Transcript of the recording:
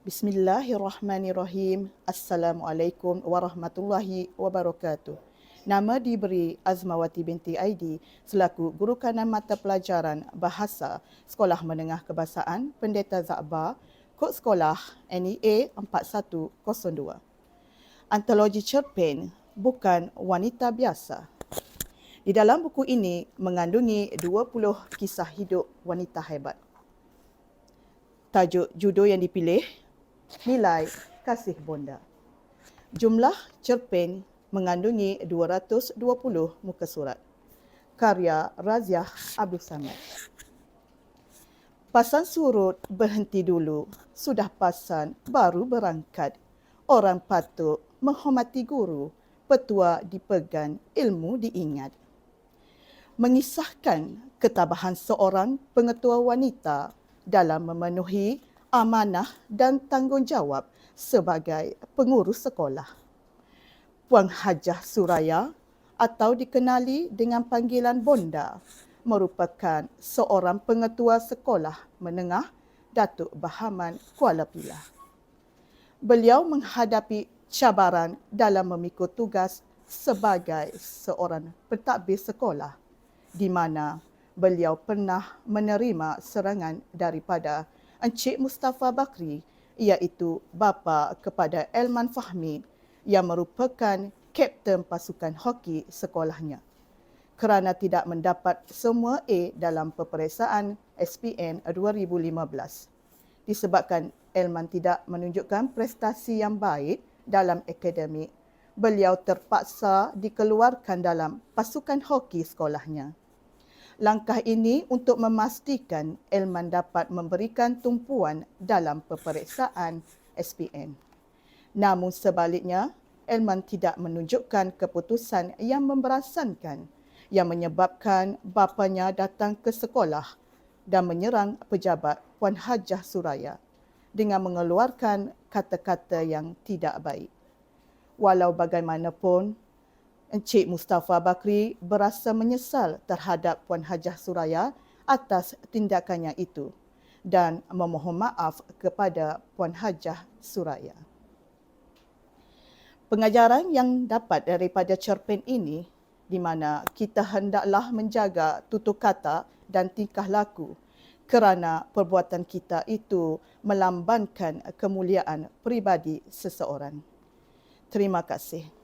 Bismillahirrahmanirrahim. Assalamualaikum warahmatullahi wabarakatuh. Nama diberi Azmawati binti Aidi selaku guru kanan mata pelajaran Bahasa Sekolah Menengah Kebahasaan Pendeta Zakbar, kod sekolah NEA 4102. Antologi cerpen bukan wanita biasa. Di dalam buku ini mengandungi 20 kisah hidup wanita hebat. Tajuk judul yang dipilih Nilai Kasih Bonda. Jumlah cerpen mengandungi 220 muka surat. Karya Raziah Abdul Samad. Pasan surut berhenti dulu, sudah pasan baru berangkat. Orang patut menghormati guru, petua dipegang, ilmu diingat. Mengisahkan ketabahan seorang pengetua wanita dalam memenuhi amanah dan tanggungjawab sebagai pengurus sekolah. Puan Hajah Suraya atau dikenali dengan panggilan Bonda merupakan seorang pengetua sekolah menengah Datuk Bahaman Kuala Pilah. Beliau menghadapi cabaran dalam memikul tugas sebagai seorang pentadbir sekolah di mana beliau pernah menerima serangan daripada Encik Mustafa Bakri iaitu bapa kepada Elman Fahmi yang merupakan kapten pasukan hoki sekolahnya. Kerana tidak mendapat semua A dalam peperiksaan SPM 2015. Disebabkan Elman tidak menunjukkan prestasi yang baik dalam akademik, beliau terpaksa dikeluarkan dalam pasukan hoki sekolahnya. Langkah ini untuk memastikan Elman dapat memberikan tumpuan dalam peperiksaan SPM. Namun sebaliknya, Elman tidak menunjukkan keputusan yang memberasankan yang menyebabkan bapanya datang ke sekolah dan menyerang pejabat Puan Hajah Suraya dengan mengeluarkan kata-kata yang tidak baik. Walau bagaimanapun, Encik Mustafa Bakri berasa menyesal terhadap Puan Hajah Suraya atas tindakannya itu dan memohon maaf kepada Puan Hajah Suraya. Pengajaran yang dapat daripada cerpen ini di mana kita hendaklah menjaga tutur kata dan tingkah laku kerana perbuatan kita itu melambankan kemuliaan pribadi seseorang. Terima kasih.